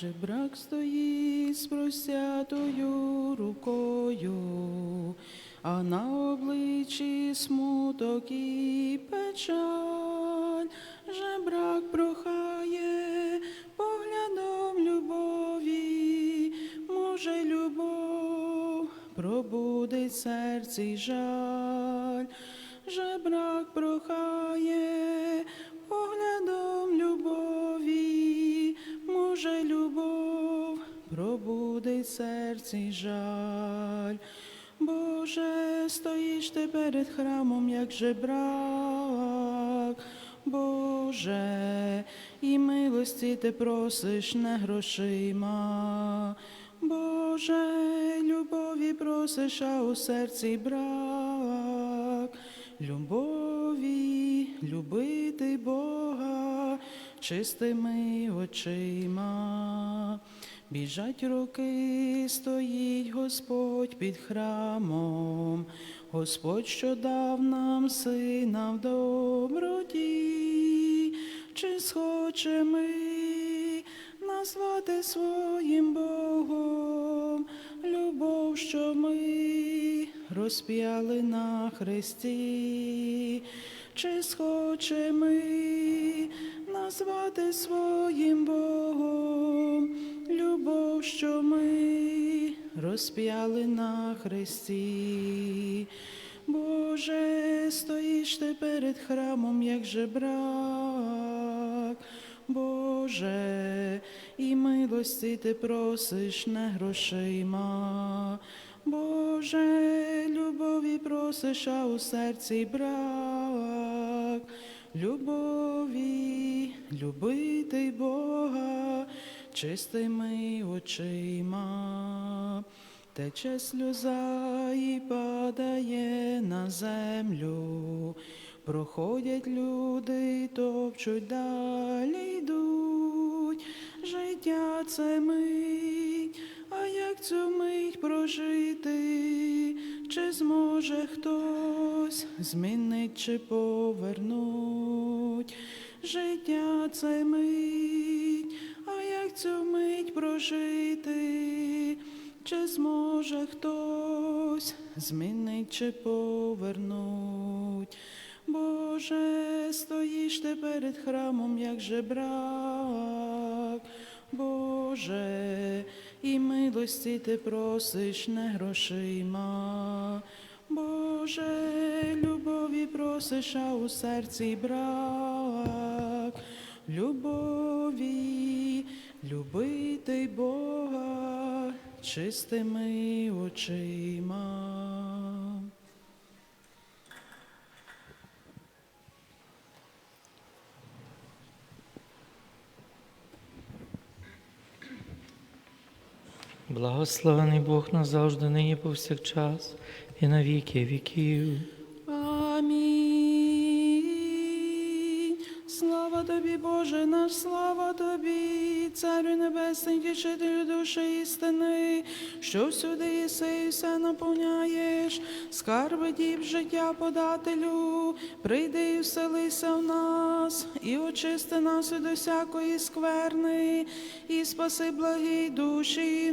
жебрак стоїть з простятою рукою, а на обличчі смуток і печаль, жебрак прохає поглядом любові, може любов пробудить серці жаль, жебрак прохає може любов пробудить серці жаль. Боже, стоїш ти перед храмом, як жебрак, Боже, і милості ти просиш не грошима. Боже, любові просиш, а у серці брак, любові, любити Бога чистими очима. Біжать роки, стоїть Господь під храмом, Господь, що дав нам сина в доброті, чи схоче ми назвати своїм Богом любов, що ми розп'яли на хресті, чи схоче ми назвати своїм Богом любов, що ми розп'яли на хресті. Боже, стоїш ти перед храмом, як жебрак, Боже, і милості ти просиш не грошима. Боже, любові просиш, а у серці брак, любові, любити Бога чистими очима. Тече сльоза і падає на землю, проходять люди, топчуть далі йдуть. Життя це мить, а як цю мить прожити, чи зможе хтось змінить чи повернуть? Життя це мить, а як цю мить прожити? Чи зможе хтось змінить чи повернуть? Боже, стоїш ти перед храмом, як жебрак, Боже, і милості ти просиш не грошима. Боже, просиш, а у серці брак, любові, любити Бога чистими очима. Благословений Бог назавжди, нині повсякчас і на віки віків. Боже наш, слава тобі, Царю Небесний, тішителю душі істини, що всюди єси все наповняєш, скарби діб життя подателю, прийди і вселися в нас, і очисти нас від усякої скверни, і спаси благі душі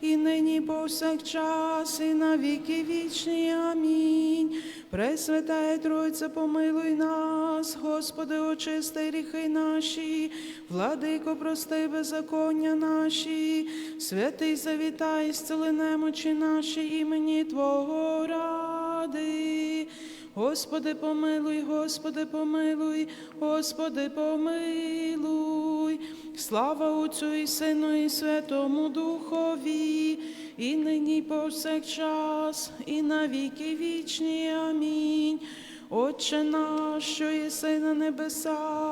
і нині повсякчас, і на віки вічні. Амінь. Пресвятая Тройця, помилуй нас, Господи, очисти гріхи наші, владико, прости беззаконня наші, святий завітай, зцели немочі наші імені Твого ради. Господи, помилуй, Господи, помилуй, Господи, помилуй. Слава Отцю і Сину, і Святому Духові, і нині повсякчас, і на віки вічні. Амінь. Отче наш, що єси на небесах,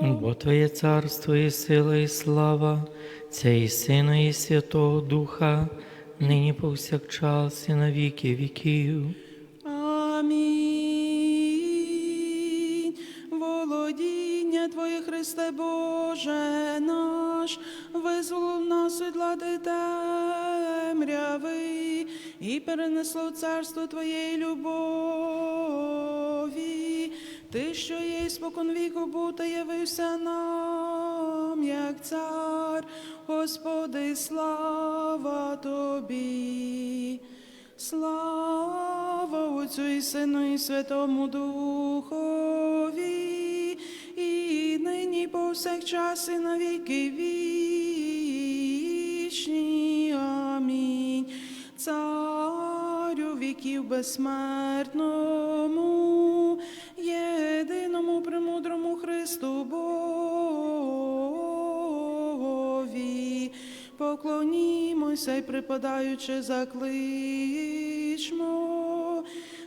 Бо Твоє царство і сила, і слава, це і Сина, і Святого Духа, нині повсякчас, і на віки віків. Амінь. Володіння Твоє, Христе Боже наш, визволив нас від лади темряви і перенесло царство Твоєї любові. Ти, що є спокон віку був явився нам, як цар, Господи, слава Тобі. Слава Отцю і Сину і Святому Духові, і нині повсякчас і на віки вічні. Амінь. Царю віків безсмертному, Поклонімося й припадаючи закличмо,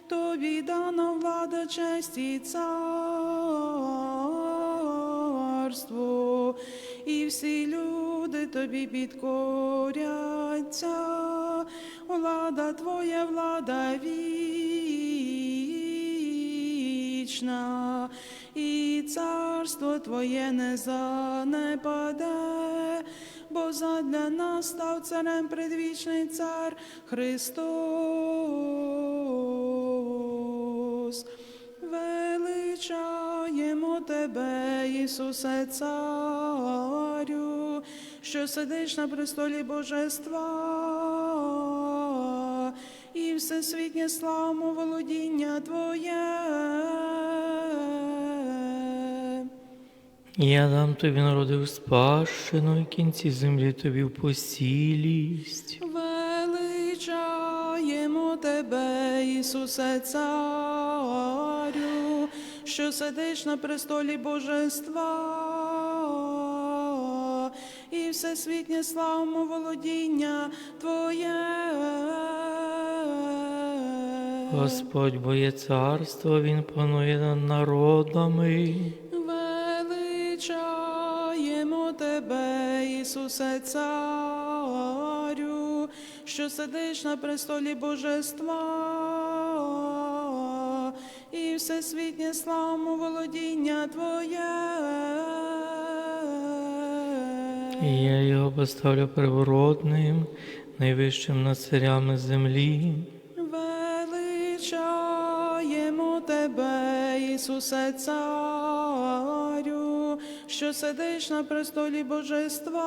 тобі дана влада, честь і царство, і всі люди тобі підкоряться, влада твоя, влада вічна, і царство твоє не занепаде бо задля нас став царем предвічний цар Христос. Величаємо тебе, Ісусе, Царю, що сидиш на престолі Божества, і всесвітнє славу володіння Твоє. Я дам тобі народив спадщину, і кінці землі тобі в посілість. Величаємо тебе, Ісусе, Царю, що сидиш на престолі Божества, і всесвітнє славу володіння Твоє. Господь бо є царство, Він панує над народами. Тебе, Ісусе, Царю, що сидиш на престолі Божества, і всесвітнє славу володіння Твоє. І я його поставлю первородним, найвищим над царями землі. Величаємо тебе, Ісусе, Царю, що сидиш на престолі Божества,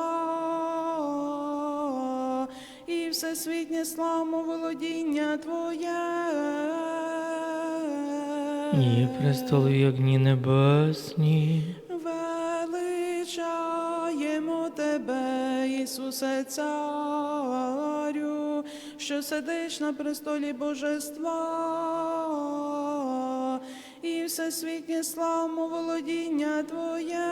і всесвітнє славу володіння Твоє. І престол в огні небесні. Величаємо тебе, Ісусе, Царю, що сидиш на престолі Божества, всесвітнє славу володіння Твоє.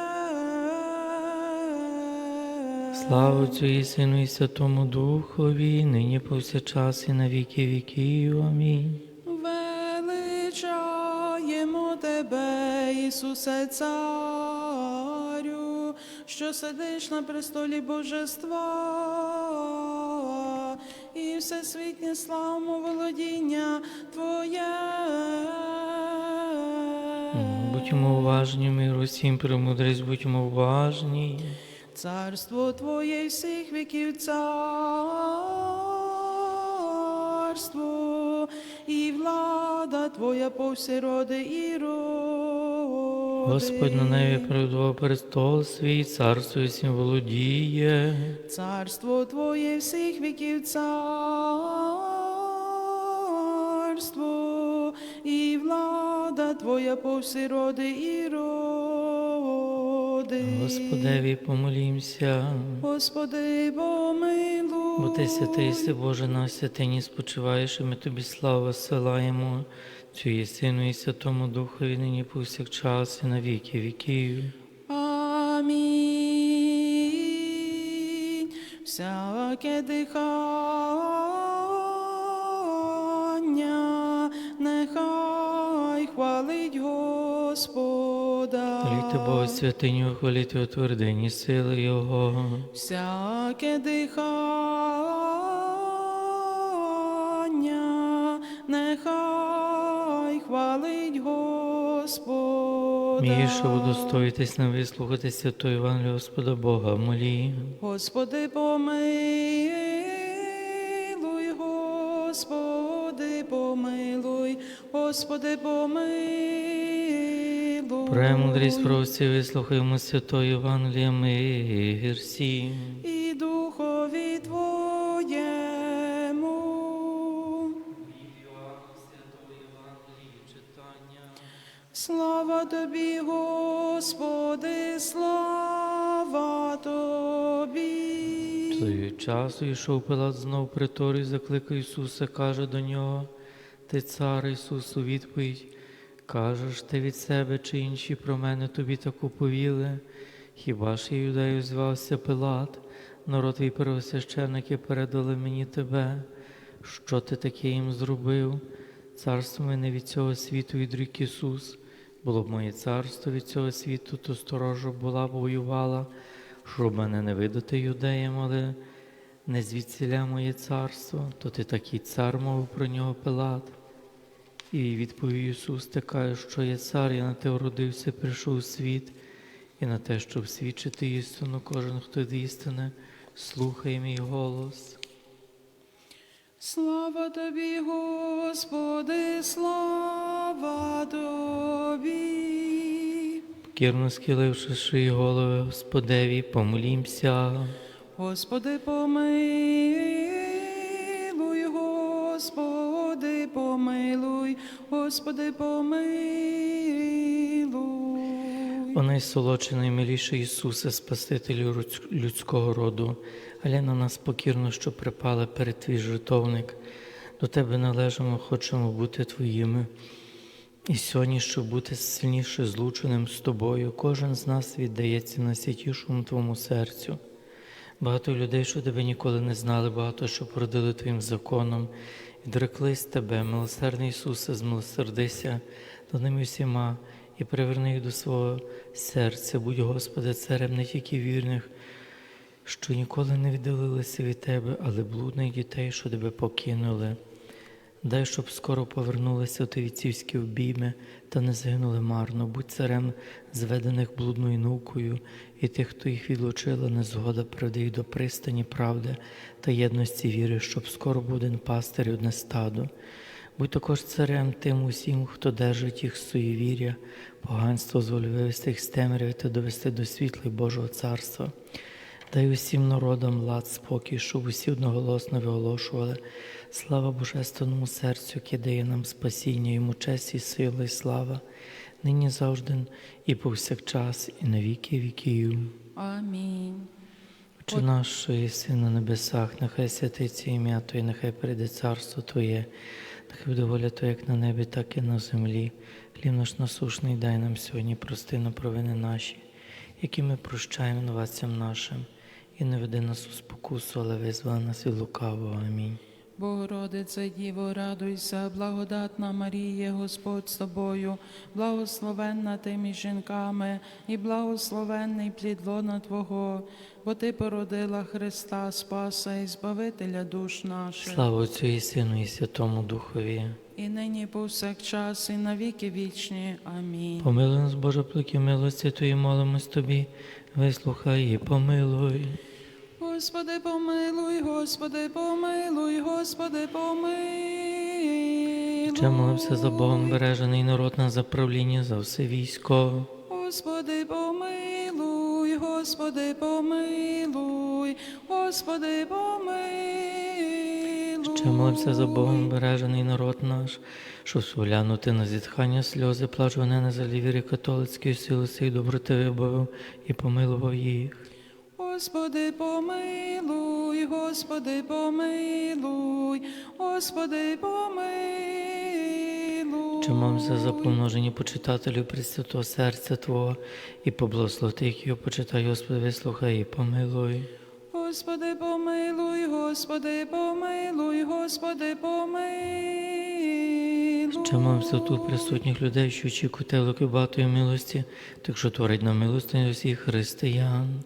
Слава Отцю і Сину і Святому Духові, нині повсякчас і на віки віків. Амінь. Величаємо тебе, Ісусе, Царю, що сидиш на престолі Божества, і всесвітнє славу володіння Твоє. Будьмо уважні, всім премудрість, будьмо уважні. Царство Твоє всіх віків царство, і влада Твоя по всі роди і роди. Господь на небі передував престол свій, царство і всім володіє. Царство Твоє всіх віків царство, і влада влада Твоя по роди і роди. Господеві помолімся. Господи, помилуй. Бо ти святий, си Боже, на святині спочиваєш, і ми тобі славу силаємо. Цю є Сину і Святому Духові, нині повсякчас і на віки віків. Амінь. Всяке дихання, нехай хвалить Господа. Хваліте Бога святиню, хваліте у твердині сили Його. Всяке дихання, нехай хвалить Господа. Мій, що удостоїтесь на вислухати святої Євангелія Господа Бога, молі. Господи, помилуй, Господи, помилуй. Премудрість прості, вислухаймо святої Євангелія мир всім. і Духові Твоєму. Слава Тобі, Господи, слава Тобі. Того часу йшов Пилат знов в притор і закликав Ісуса, каже до нього, ти цар Ісус у відповідь, кажеш ти від себе чи інші про мене тобі таку повіли? Хіба ж я юдею звався Пилат, народ твій первосвященники передали мені тебе, що ти таке їм зробив? Царство мене від цього світу відрік Ісус. Було б моє царство від цього світу, то сторожа була б воювала, щоб мене не видати юдеям, але не звідсіля моє царство, то ти такий цар мовив про нього Пилат. І відповів Ісус, ти кажеш, що я цар, я на те уродився, прийшов у світ, і на те, щоб свідчити істину, кожен, хто від істини, слухає мій голос. Слава Тобі, Господи, слава Тобі. Покірно схиливши шиї голови Господеві, помолімся. Господи, помилуй, Господи, помилуй. О найсолодший, наймиліший Ісусе, Спасителю людського роду, але на нас покірно, що припали перед Твій жертовник. До Тебе належимо, хочемо бути Твоїми. І сьогодні, щоб бути сильніше злученим з Тобою, кожен з нас віддається найсвятішому Твому серцю. Багато людей, що тебе ніколи не знали, багато що породили Твоїм законом, відреклись Тебе, милосердний Ісусе, змилосердися до ними всіма і приверни їх до свого серця. Будь, Господи, царем не тільки вірних, що ніколи не віддалилися від Тебе, але блудних дітей, що Тебе покинули. Дай, щоб скоро повернулися ті віцівські обійми та не загинули марно. Будь царем зведених блудною наукою, і тих, хто їх відлучила, незгода приведе їх до пристані правди та єдності віри, щоб скоро був один пастир і одне стадо. Будь також царем тим усім, хто держить їх суєвір'я, поганство зволь вивести їх з темряви та довести до світла Божого царства. Дай усім народам лад, спокій, щоб усі одноголосно виголошували. Слава Божественному серцю, яке дає нам спасіння, йому честь і сила, і слава, нині завжди і повсякчас, і на віки віків. Амінь. Отче наш, що єси на небесах, нехай святиться ім'я Твоє, нехай прийде царство Твоє, нехай буде воля Твоя, як на небі, так і на землі. Хліб наш насушний дай нам сьогодні, прости на провини наші, які ми прощаємо новацям нашим, і не веди нас у спокусу, але визволи нас від лукавого. Амінь. Богородице Діво, радуйся, благодатна Марія, Господь з тобою, благословенна ти між жінками, і благословенний плід лона Твого, бо Ти породила Христа, Спаса і Збавителя душ наших. Слава Отцю і Сину, і Святому Духові. І нині повсякчас, і на віки вічні. Амінь. Помилуй нас, Боже, плики милості Твої, молимось Тобі, вислухай і помилуй. Господи, помилуй, Господи, помилуй, Господи, помилуй. Ще молився за Богом бережений народ на заправління за все військо. Господи, помилуй, Господи, помилуй, Господи, помилуй. Ще молимося за Богом бережений народ наш, щоб сполянути на зітхання сльози, плач вони на залі вірі католицької сили сей доброти вибавив і помилував їх. Господи, помилуй, Господи, помилуй, Господи, помилуй. Чи молимося за помножені почитателів Пресвятого серця Твого і поблагослови тих, його почитай, Господи, вислухай і помилуй. Господи, помилуй, Господи, помилуй, Господи, помилуй. Ще молимося тут присутніх людей, що очікують великої багатої милості, так що творить на милостиню всіх християн.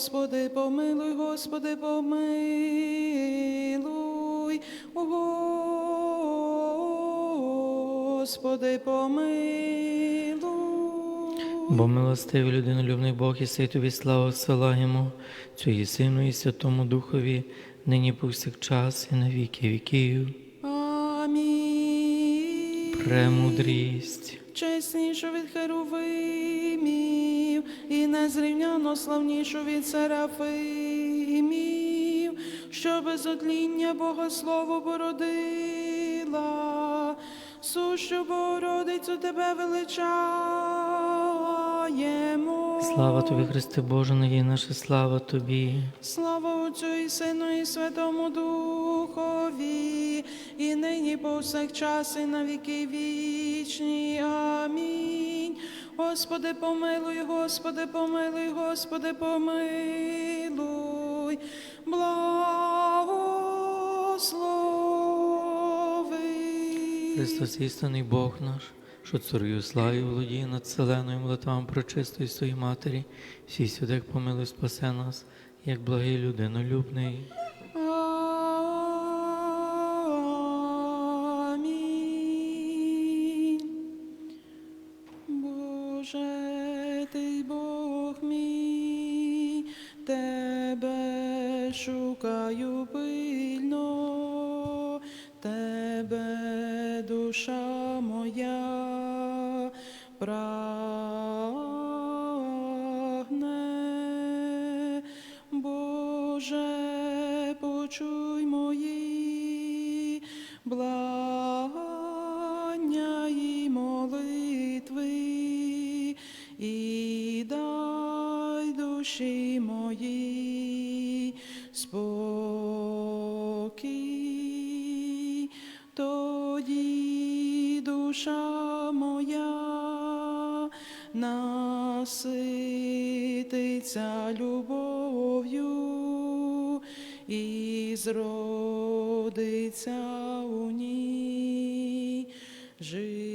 Господи, помилуй, Господи, помилуй, Господи, помилуй. Бо милостивий людинолюбний Бог і сей тобі слава йому, Цю і Сину, і Святому Духові, нині повсякчас і на віки віків. Амінь. Премудрість. Чеснішу від херовимів і незрівняно славнішу від серафимів, що без отління Богослову породила, сущу Богородицю тебе величаємо. Слава тобі, Христе Боже, надій наша слава тобі. Слава Отцю і Сину, і Святому Духові, і нині повсякчас, і на віки вічні. Амінь. Господи, помилуй, Господи, помилуй, Господи, помилуй, благослови. Христос істинний Бог наш, що царює славі володіє над вселеною, молитвами прочистої своїй матері, всі святих помилуй, спасе нас, як благий людинолюбний. pra насититься любов'ю і зродиться у ній. Життя